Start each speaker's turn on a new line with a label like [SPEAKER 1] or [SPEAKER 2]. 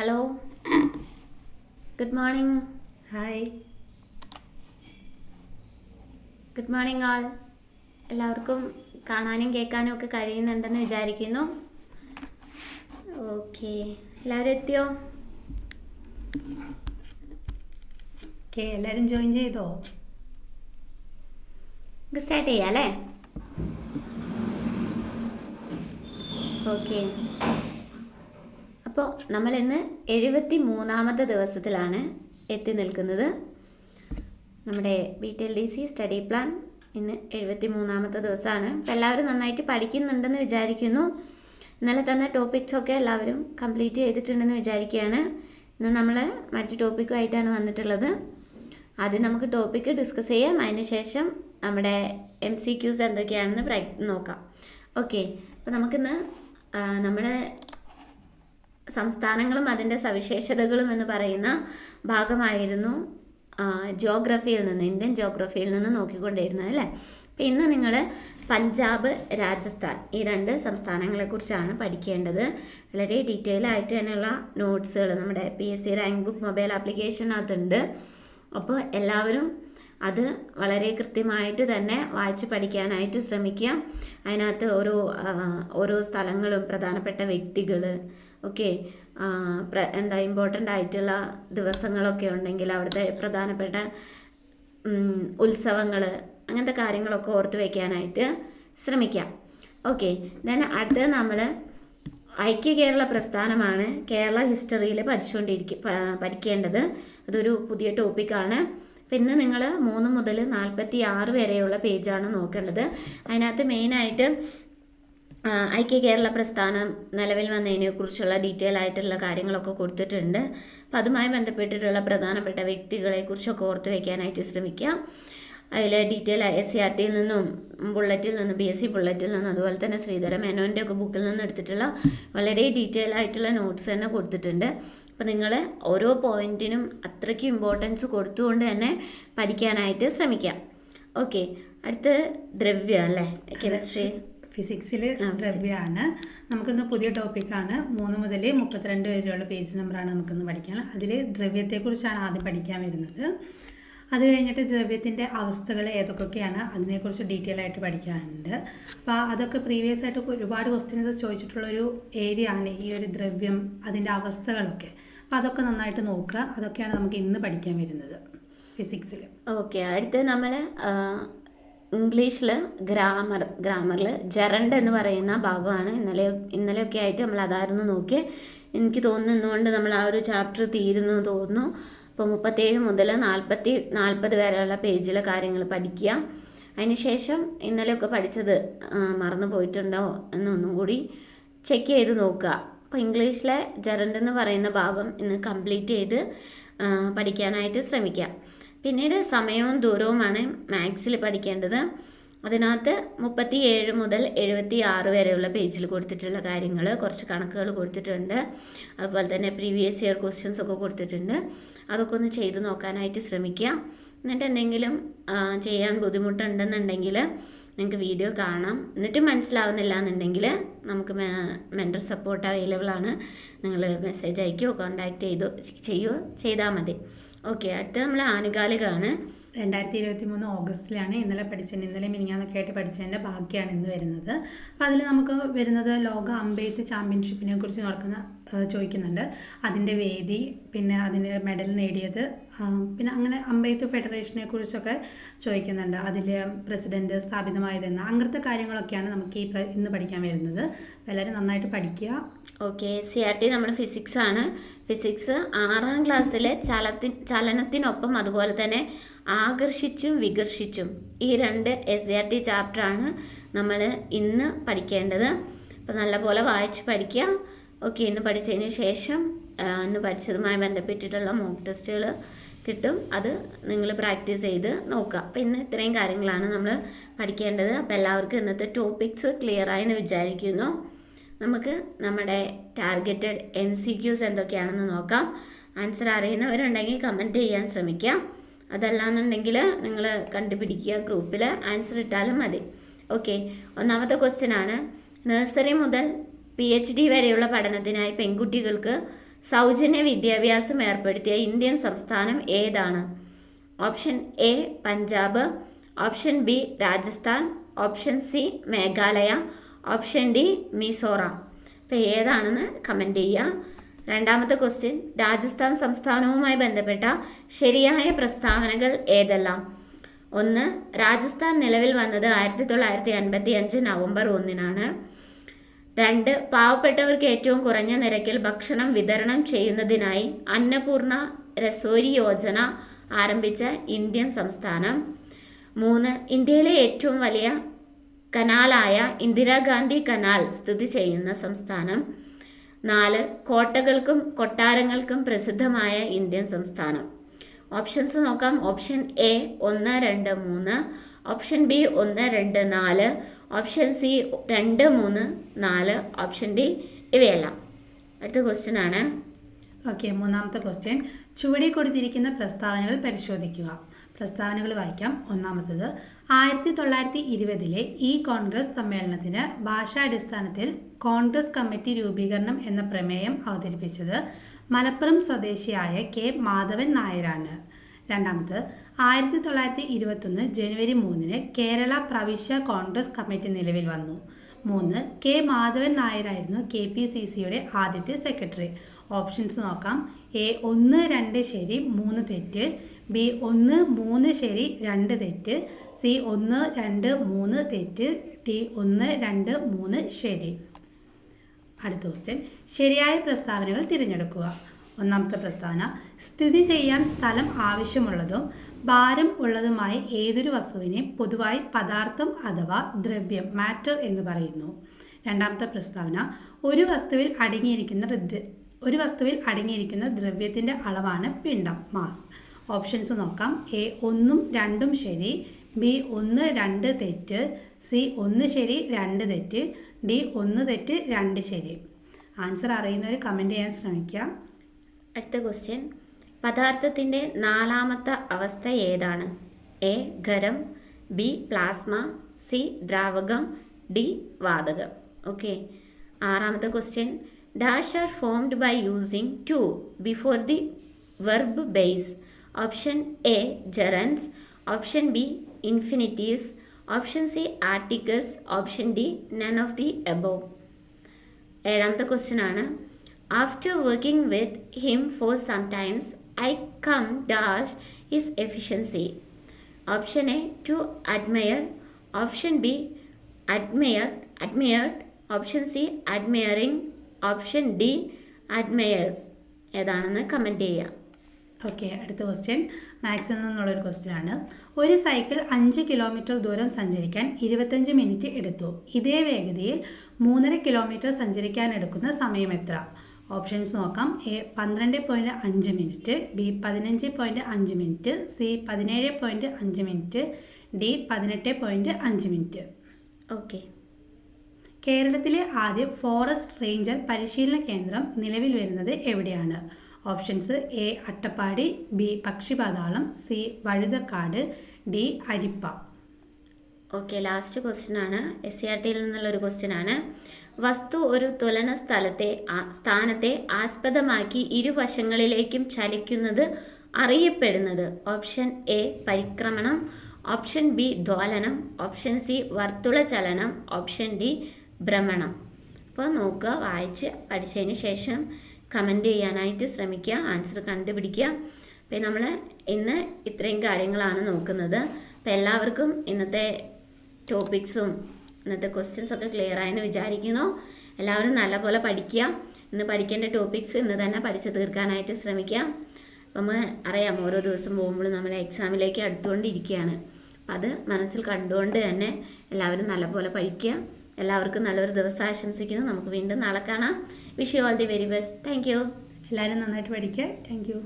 [SPEAKER 1] Hello good morning hi good morning all എല്ലാവർക്കും കാണാനും കേൾക്കാനും ഒക്കെ കഴിയുന്നുണ്ടെന്ന് വിചാരിക്കുന്നു ഓക്കെ എല്ലാവരും എത്തിയോ
[SPEAKER 2] ഓക്കെ എല്ലാവരും ജോയിൻ ചെയ്തോ
[SPEAKER 1] നമുക്ക് സ്റ്റാർട്ട് ചെയ്യാം അല്ലേ ഓക്കെ അപ്പോൾ നമ്മൾ ഇന്ന് എഴുപത്തി മൂന്നാമത്തെ ദിവസത്തിലാണ് എത്തി നിൽക്കുന്നത് നമ്മുടെ B T L D C study plan ഇന്ന് എഴുപത്തി മൂന്നാമത്തെ ദിവസമാണ് അപ്പോൾ എല്ലാവരും നന്നായിട്ട് പഠിക്കുന്നുണ്ടെന്ന് വിചാരിക്കുന്നു ഇന്നലെ തന്നെ ടോപ്പിക്സൊക്കെ എല്ലാവരും കംപ്ലീറ്റ് ചെയ്തിട്ടുണ്ടെന്ന് വിചാരിക്കുകയാണ് ഇന്ന് നമ്മൾ മറ്റു ടോപ്പിക്കുമായിട്ടാണ് വന്നിട്ടുള്ളത് ആദ്യം നമുക്ക് ടോപ്പിക്ക് ഡിസ്കസ് ചെയ്യാം അതിനുശേഷം നമ്മുടെ എം സി ക്യൂസ് എന്തൊക്കെയാണെന്ന് പ്രാക് നോക്കാം ഓക്കെ അപ്പോൾ നമുക്കിന്ന് നമ്മുടെ സംസ്ഥാനങ്ങളും അതിൻ്റെ സവിശേഷതകളും എന്ന് പറയുന്ന ഭാഗമായിരുന്നു ജോഗ്രഫിയിൽ നിന്ന് ഇന്ത്യൻ ജോഗ്രഫിയിൽ നിന്ന് നോക്കിക്കൊണ്ടിരുന്നത് അല്ലേ അപ്പം ഇന്ന് നിങ്ങൾ പഞ്ചാബ് രാജസ്ഥാൻ ഈ രണ്ട് സംസ്ഥാനങ്ങളെക്കുറിച്ചാണ് പഠിക്കേണ്ടത് വളരെ ഡീറ്റെയിൽ ആയിട്ട് തന്നെയുള്ള നോട്ട്സുകൾ നമ്മുടെ P S C rank book mobile ആപ്ലിക്കേഷനകത്തുണ്ട് അപ്പോൾ എല്ലാവരും അത് വളരെ കൃത്യമായിട്ട് തന്നെ വായിച്ച് പഠിക്കാനായിട്ട് ശ്രമിക്കുക അതിനകത്ത് ഓരോ ഓരോ സ്ഥലങ്ങളും പ്രധാനപ്പെട്ട വ്യക്തികൾ ഓക്കെ എന്താ ഇമ്പോർട്ടൻ്റ് ആയിട്ടുള്ള ദിവസങ്ങളൊക്കെ ഉണ്ടെങ്കിൽ അവിടുത്തെ പ്രധാനപ്പെട്ട ഉത്സവങ്ങൾ അങ്ങനത്തെ കാര്യങ്ങളൊക്കെ ഓർത്ത് വയ്ക്കാനായിട്ട് ശ്രമിക്കാം ഓക്കെ ദെൻ അടുത്തത് നമ്മൾ ഐക്യ കേരള പ്രസ്ഥാനമാണ് കേരള ഹിസ്റ്ററിയിൽ പഠിച്ചുകൊണ്ടിരിക്ക പഠിക്കേണ്ടത് അതൊരു പുതിയ ടോപ്പിക്കാണ് അപ്പം ഇന്ന് നിങ്ങൾ മൂന്ന് മുതൽ നാൽപ്പത്തി ആറ് വരെയുള്ള പേജാണ് നോക്കേണ്ടത് അതിനകത്ത് മെയിനായിട്ട് ഐക്യ കേരള പ്രസ്ഥാനം നിലവിൽ വന്നതിനെക്കുറിച്ചുള്ള ഡീറ്റെയിൽ ആയിട്ടുള്ള കാര്യങ്ങളൊക്കെ കൊടുത്തിട്ടുണ്ട് അപ്പം അതുമായി ബന്ധപ്പെട്ടിട്ടുള്ള പ്രധാനപ്പെട്ട വ്യക്തികളെക്കുറിച്ചൊക്കെ ഓർത്ത് വയ്ക്കാനായിട്ട് ശ്രമിക്കാം അതിൽ ഡീറ്റെയിൽ എസ് സി ആർ ടിയിൽ നിന്നും ബുള്ളറ്റിൽ നിന്നും ബി എസ് സി ബുള്ളറ്റിൽ നിന്നും അതുപോലെ തന്നെ ശ്രീധര മേനോൻ്റെ ഒക്കെ ബുക്കിൽ നിന്ന് എടുത്തിട്ടുള്ള വളരെ ഡീറ്റെയിൽ ആയിട്ടുള്ള നോട്ട്സ് തന്നെ കൊടുത്തിട്ടുണ്ട് അപ്പം നിങ്ങൾ ഓരോ പോയിന്റിനും അത്രയ്ക്ക് ഇമ്പോർട്ടൻസ് കൊടുത്തുകൊണ്ട് തന്നെ പഠിക്കാനായിട്ട് ശ്രമിക്കാം ഓക്കെ അടുത്ത് ദ്രവ്യം അല്ലേ കെമിസ്ട്രി
[SPEAKER 2] ഫിസിക്സിൽ ദ്രവ്യമാണ് നമുക്കിന്ന് പുതിയ ടോപ്പിക്കാണ് മൂന്ന് മുതൽ മുപ്പത്തിരണ്ട് വരെയുള്ള പേജ് നമ്പറാണ് നമുക്കിന്ന് പഠിക്കാൻ അതിൽ ദ്രവ്യത്തെക്കുറിച്ചാണ് ആദ്യം പഠിക്കാൻ വരുന്നത് അത് കഴിഞ്ഞിട്ട് ദ്രവ്യത്തിൻ്റെ അവസ്ഥകൾ ഏതൊക്കെയാണ് അതിനെക്കുറിച്ച് ഡീറ്റെയിൽ ആയിട്ട് പഠിക്കാനുണ്ട് അപ്പോൾ അതൊക്കെ പ്രീവിയസ് ആയിട്ട് ഒരുപാട് ക്വസ്റ്റ്യൻസ് ചോദിച്ചിട്ടുള്ളൊരു ഏരിയ ആണ് ഈ ഒരു ദ്രവ്യം അതിൻ്റെ അവസ്ഥകളൊക്കെ അപ്പോൾ അതൊക്കെ നന്നായിട്ട് നോക്കുക അതൊക്കെയാണ് നമുക്ക് ഇന്ന് പഠിക്കാൻ വരുന്നത് ഫിസിക്സിൽ
[SPEAKER 1] ഓക്കെ അടുത്ത് നമ്മൾ ഇംഗ്ലീഷിൽ ഗ്രാമർ ഗ്രാമറിൽ ജെറണ്ട് എന്ന് പറയുന്ന ഭാഗമാണ് ഇന്നലെ ഇന്നലെയൊക്കെ ആയിട്ട് നമ്മൾ അതായിരുന്നു നോക്കിയത് എനിക്ക് തോന്നുന്നു ഇന്നുകൊണ്ട് നമ്മൾ ആ ഒരു ചാപ്റ്റർ തീരുന്നു തോന്നുന്നു അപ്പോൾ മുപ്പത്തേഴ് മുതൽ നാൽപ്പത്തി നാൽപ്പത് വരെയുള്ള പേജിലെ കാര്യങ്ങൾ പഠിക്കുക അതിനുശേഷം ഇന്നലെയൊക്കെ പഠിച്ചത് മറന്നു പോയിട്ടുണ്ടോ എന്നൊന്നും കൂടി ചെക്ക് ചെയ്ത് നോക്കുക അപ്പോൾ ഇംഗ്ലീഷിലെ ജെറണ്ട് എന്ന് പറയുന്ന ഭാഗം ഇന്ന് കംപ്ലീറ്റ് ചെയ്ത് പഠിക്കാനായിട്ട് ശ്രമിക്കുക പിന്നീട് സമയവും ദൂരവുമാണ് മാത്സിൽ പഠിക്കേണ്ടത് അതിനകത്ത് മുപ്പത്തി ഏഴ് മുതൽ എഴുപത്തി ആറ് വരെയുള്ള പേജിൽ കൊടുത്തിട്ടുള്ള കാര്യങ്ങൾ കുറച്ച് കണക്കുകൾ കൊടുത്തിട്ടുണ്ട് അതുപോലെ തന്നെ പ്രീവിയസ് ഇയർ ക്വസ്റ്റ്യൻസ് ഒക്കെ കൊടുത്തിട്ടുണ്ട് അതൊക്കെ ഒന്ന് ചെയ്ത് നോക്കാനായിട്ട് ശ്രമിക്കുക എന്നിട്ട് എന്തെങ്കിലും ചെയ്യാൻ ബുദ്ധിമുട്ടുണ്ടെന്നുണ്ടെങ്കിൽ നിങ്ങൾക്ക് വീഡിയോ കാണാം എന്നിട്ട് മനസ്സിലാവുന്നില്ല എന്നുണ്ടെങ്കിൽ നമുക്ക് മെൻറ്റർ സപ്പോർട്ട് അവൈലബിൾ ആണ് നിങ്ങൾ മെസ്സേജ് അയക്കുകയോ കോൺടാക്റ്റ് ചെയ്തോ ചെയ്യുകയോ ചെയ്താൽ മതി ഓക്കെ അടുത്ത നമ്മൾ ആനുകാലികമാണ്
[SPEAKER 2] രണ്ടായിരത്തി ഇരുപത്തി മൂന്ന് ഓഗസ്റ്റിലാണ് ഇന്നലെ പഠിച്ചത് ഇന്നലെ മിനിങ്ങാന്നൊക്കെ ആയിട്ട് പഠിച്ചതിൻ്റെ ബാക്കിയാണ് ഇന്ന് വരുന്നത് അപ്പോൾ അതിൽ നമുക്ക് വരുന്നത് ലോക അമ്പെയ്ത്ത് ചാമ്പ്യൻഷിപ്പിനെ കുറിച്ച് നടക്കുന്ന ചോദിക്കുന്നുണ്ട് അതിൻ്റെ വേദി പിന്നെ അതിന് മെഡൽ നേടിയത് പിന്നെ അങ്ങനെ അമ്പെയ്ത്ത് ഫെഡറേഷനെ കുറിച്ചൊക്കെ ചോദിക്കുന്നുണ്ട് അതിൽ പ്രസിഡൻറ്റ് സ്ഥാപിതമായതെന്ന് അങ്ങനത്തെ കാര്യങ്ങളൊക്കെയാണ് നമുക്ക് ഈ ഇന്ന് പഠിക്കാൻ വരുന്നത് എല്ലാവരും നന്നായിട്ട് പഠിക്കുക
[SPEAKER 1] ഓക്കെ സി ആർ ടി നമ്മുടെ ഫിസിക്സ് ആണ് ഫിസിക്സ് ആറാം ക്ലാസ്സിലെ ചലത്തി ചലനത്തിനൊപ്പം അതുപോലെ തന്നെ ആകർഷിച്ചും വികർഷിച്ചും ഈ രണ്ട് എസ് സി ആർ ടി ആണ് നമ്മൾ ഇന്ന് പഠിക്കേണ്ടത് അപ്പോൾ നല്ലപോലെ വായിച്ച് പഠിക്കുക ഓക്കെ ഇന്ന് പഠിച്ചതിന് ശേഷം ഇന്ന് പഠിച്ചതുമായി ബന്ധപ്പെട്ടിട്ടുള്ള മോക്ക് ടെസ്റ്റുകൾ കിട്ടും അത് നിങ്ങൾ പ്രാക്ടീസ് ചെയ്ത് നോക്കുക അപ്പോൾ ഇന്ന് ഇത്രയും കാര്യങ്ങളാണ് നമ്മൾ പഠിക്കേണ്ടത് അപ്പോൾ എല്ലാവർക്കും ഇന്നത്തെ ടോപ്പിക്സ് ക്ലിയർ ആയെന്ന് വിചാരിക്കുന്നു നമുക്ക് നമ്മുടെ ടാർഗറ്റഡ് എം സി ക്യൂസ് എന്തൊക്കെയാണെന്ന് നോക്കാം ആൻസർ അറിയുന്നവരുണ്ടെങ്കിൽ കമൻറ്റ് ചെയ്യാൻ ശ്രമിക്കുക അതല്ലാന്നുണ്ടെങ്കിൽ നിങ്ങൾ കണ്ടുപിടിക്കുക ഗ്രൂപ്പിൽ ആൻസർ ഇട്ടാലും മതി ഓക്കെ ഒന്നാമത്തെ ക്വസ്റ്റ്യൻ ആണ് നഴ്സറി മുതൽ പി എച്ച് ഡി വരെയുള്ള പഠനത്തിനായി പെൺകുട്ടികൾക്ക് സൗജന്യ വിദ്യാഭ്യാസം ഏർപ്പെടുത്തിയ ഇന്ത്യൻ സംസ്ഥാനം ഏതാണ് option A Punjab option B Rajasthan option C Meghalaya option D Mizoram അപ്പോൾ ഏതാണെന്ന് കമന്റ് ചെയ്യുക രണ്ടാമത്തെ ക്വസ്റ്റ്യൻ രാജസ്ഥാൻ സംസ്ഥാനവുമായി ബന്ധപ്പെട്ട ശരിയായ പ്രസ്താവനകൾ ഏതെല്ലാം ഒന്ന് രാജസ്ഥാൻ നിലവിൽ വന്നത് ആയിരത്തി തൊള്ളായിരത്തി അൻപത്തി അഞ്ച് നവംബർ ഒന്നിനാണ് രണ്ട് പാവപ്പെട്ടവർക്ക് ഏറ്റവും കുറഞ്ഞ നിരക്കിൽ ഭക്ഷണം വിതരണം ചെയ്യുന്നതിനായി അന്നപൂർണ രസോരി യോജന ആരംഭിച്ച ഇന്ത്യൻ സംസ്ഥാനം മൂന്ന് ഇന്ത്യയിലെ ഏറ്റവും വലിയ കനാലായ ഇന്ദിരാഗാന്ധി കനാൽ സ്ഥിതി ചെയ്യുന്ന സംസ്ഥാനം നാല് കോട്ടകൾക്കും കൊട്ടാരങ്ങൾക്കും പ്രസിദ്ധമായ ഇന്ത്യൻ സംസ്ഥാനം ഓപ്ഷൻസ് നോക്കാം ഓപ്ഷൻ എ ഒന്ന് രണ്ട് മൂന്ന് ഓപ്ഷൻ ബി ഒന്ന് രണ്ട് നാല് ഓപ്ഷൻ സി രണ്ട് മൂന്ന് നാല് ഓപ്ഷൻ ഡി ഇവയെല്ലാം അടുത്ത ക്വസ്റ്റ്യൻ ആണ്
[SPEAKER 2] ഓക്കെ മൂന്നാമത്തെ ക്വസ്റ്റ്യൻ ചുവടെ കൊടുത്തിരിക്കുന്ന പ്രസ്താവനകൾ പരിശോധിക്കുക പ്രസ്താവനകൾ വായിക്കാം ഒന്നാമത്തത് ആയിരത്തി തൊള്ളായിരത്തി ഇരുപതിലെ ഈ കോൺഗ്രസ് സമ്മേളനത്തിന് ഭാഷാടിസ്ഥാനത്തിൽ കോൺഗ്രസ് കമ്മിറ്റി രൂപീകരണം എന്ന പ്രമേയം അവതരിപ്പിച്ചത് മലപ്പുറം സ്വദേശിയായ കെ മാധവൻ നായരാണ് രണ്ടാമത് ആയിരത്തി തൊള്ളായിരത്തി ഇരുപത്തൊന്ന് ജനുവരി മൂന്നിന് കേരള പ്രവിശ്യ കോൺഗ്രസ് കമ്മിറ്റി നിലവിൽ വന്നു മൂന്ന് കെ മാധവൻ നായരായിരുന്നു കെ പി സി സിയുടെ ആദ്യത്തെ സെക്രട്ടറി ഓപ്ഷൻസ് നോക്കാം എ ഒന്ന് രണ്ട് ശരി മൂന്ന് തെറ്റ് ബി ഒന്ന് മൂന്ന് ശരി രണ്ട് തെറ്റ് സി ഒന്ന് രണ്ട് മൂന്ന് തെറ്റ് ടി ഒന്ന് രണ്ട് മൂന്ന് ശരി അടുത്ത ക്വസ്റ്റ്യൻ ശരിയായ പ്രസ്താവനകൾ തിരഞ്ഞെടുക്കുക ഒന്നാമത്തെ പ്രസ്താവന സ്ഥിതി ചെയ്യാൻ സ്ഥലം ആവശ്യമുള്ളതും ഭാരം ഉള്ളതുമായ ഏതൊരു വസ്തുവിനെ പൊതുവായി പദാർത്ഥം അഥവാ ദ്രവ്യം മാറ്റർ എന്ന് പറയുന്നു രണ്ടാമത്തെ പ്രസ്താവന ഒരു വസ്തുവിൽ അടങ്ങിയിരിക്കുന്ന ഒരു വസ്തുവിൽ അടങ്ങിയിരിക്കുന്ന ദ്രവ്യത്തിൻ്റെ അളവാണ് പിണ്ഡം മാസ് ഓപ്ഷൻസ് നോക്കാം എ ഒന്നും രണ്ടും ശരി ബി ഒന്ന് രണ്ട് തെറ്റ് സി ഒന്ന് ശരി രണ്ട് തെറ്റ് ഡി ഒന്ന് തെറ്റ് രണ്ട് ശരി ആൻസർ അറിയുന്നവർ കമൻറ്റ് ചെയ്യാൻ ശ്രമിക്കുക
[SPEAKER 1] അടുത്ത ക്വസ്റ്റ്യൻ പദാർത്ഥത്തിൻ്റെ നാലാമത്തെ അവസ്ഥ ഏതാണ് എ ഖരം ബി പ്ലാസ്മ സി ദ്രാവകം ഡി വാതകം ഓക്കെ ആറാമത്തെ question dash are formed by using to before the verb base. Option A gerunds, option B infinitives. option C articles, option D none of the above. Adamta question After working with him for some time, I come dash is efficiency. Option A to admire, option B admire, admired, option C admiring, option D admires ഏതാണെന്ന് comment ചെയ്യുക
[SPEAKER 2] okay അടുത്ത question മാത്സിൽ നിന്നുള്ളൊരു question ആണ് ഒരു cycle അഞ്ച് kilometre ദൂരം സഞ്ചരിക്കാൻ ഇരുപത്തഞ്ച് മിനിറ്റ് എടുത്തു ഇതേ വേഗതയിൽ മൂന്നര കിലോമീറ്റർ സഞ്ചരിക്കാൻ എടുക്കുന്ന സമയം എത്ര ഓപ്ഷൻസ് നോക്കാം എ പന്ത്രണ്ട് പോയിൻറ്റ് അഞ്ച് മിനിറ്റ് ബി പതിനഞ്ച് പോയിൻറ്റ് അഞ്ച് മിനിറ്റ് സി പതിനേഴ് പോയിൻറ്റ് അഞ്ച് മിനിറ്റ് ഡി പതിനെട്ട് പോയിൻറ്റ് അഞ്ച് മിനിറ്റ് ഓക്കെ കേരളത്തിലെ ആദ്യ ഫോറസ്റ്റ് റേഞ്ചർ പരിശീലന കേന്ദ്രം നിലവിൽ വരുന്നത് എവിടെയാണ് options A Attappadi B Pakshipathalam C Vazhuthacaud D Arippa
[SPEAKER 1] okay last question ആണ് എസ് സി ആർ ടിയിൽ ഒരു ക്വസ്റ്റ്യൻ ആണ് വസ്തു ഒരു തുലന സ്ഥലത്തെ സ്ഥാനത്തെ ആസ്പദമാക്കി ഇരുവശങ്ങളിലേക്കും ചലിക്കുന്നത് അറിയപ്പെടുന്നത് ഓപ്ഷൻ എ പരിക്രമണം ഓപ്ഷൻ ബി ദ്വാലനം ഓപ്ഷൻ സി വർത്തുള ചലനം ഓപ്ഷൻ ഡി ഭ്രമണം അപ്പോൾ നോക്കുക വായിച്ച് പഠിച്ചതിന് ശേഷം കമൻ്റ് ചെയ്യാനായിട്ട് ശ്രമിക്കുക ആൻസർ കണ്ടുപിടിക്കുക അപ്പം നമ്മൾ ഇന്ന് ഇത്രയും കാര്യങ്ങളാണ് നോക്കുന്നത് അപ്പം എല്ലാവർക്കും ഇന്നത്തെ ടോപ്പിക്സും ഇന്നത്തെ ക്വസ്റ്റ്യൻസ് ഒക്കെ ക്ലിയർ ആയെന്ന് വിചാരിക്കുന്നു എല്ലാവരും നല്ലപോലെ പഠിക്കുക ഇന്ന് പഠിക്കേണ്ട ടോപ്പിക്സ് ഇന്ന് തന്നെ പഠിച്ച് തീർക്കാനായിട്ട് ശ്രമിക്കുക അപ്പം അറിയാം ഓരോ ദിവസം പോകുമ്പോഴും നമ്മൾ എക്സാമിലേക്ക് അടുത്തുകൊണ്ടിരിക്കുകയാണ് അപ്പം അത് മനസ്സിൽ കണ്ടുകൊണ്ട് തന്നെ എല്ലാവരും നല്ലപോലെ പഠിക്കുക എല്ലാവർക്കും നല്ലൊരു ദിവസം ആശംസിക്കുന്നു നമുക്ക് വീണ്ടും നാളെ കാണാം wish you all the very best thank you എല്ലാവരും നന്നായിട്ട് പഠിക്കുക താങ്ക് യു